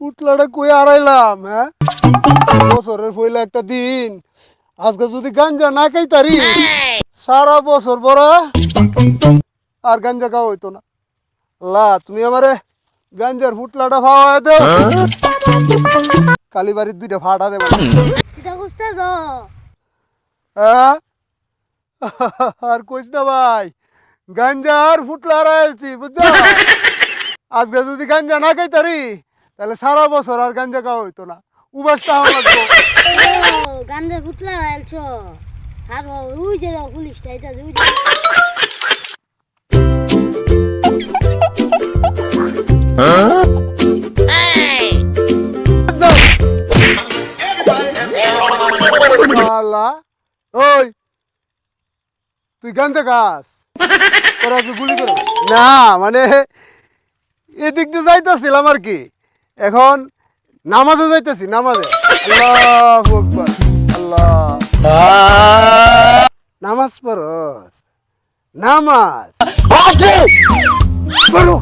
উঠলাটা কই আড়াইলাম হ্যাঁ? বছরের পয়লা একটা দিন আজকে যদি গাঞ্জা না খাইতারি সারা বছর বড় আর গাঞ্জা খাওয়া হইতো না। লা তুমি আমারে গাঞ্জার ফুটলাটা খাওয়া দেও কালীবাড়ির দুইটা ফাটা দেবো। হ্যাঁ? আর কইস না ভাই গাঞ্জার ফুটলা রাইছি বুঝছ? আজকে যদি গাঞ্জা না খাইতারি তাহলে সারা বছর আর গাঞ্জা খাওয়া হইতো না। উবাসটা হওয়া লাগতো গান্ধে ফুটলা রাইলছ আর ওই যে দাও পুলিশটা এটা ওই ওই তুই গাঞ্জা খাস? তোরা গুলি করো না মানে এদিক দিয়ে যাইতেছিলাম আর কি। এখন নামাজে যাইতেছি নামাজে। আল্লাহ নামাজ পড়স নামাজ। পড়ো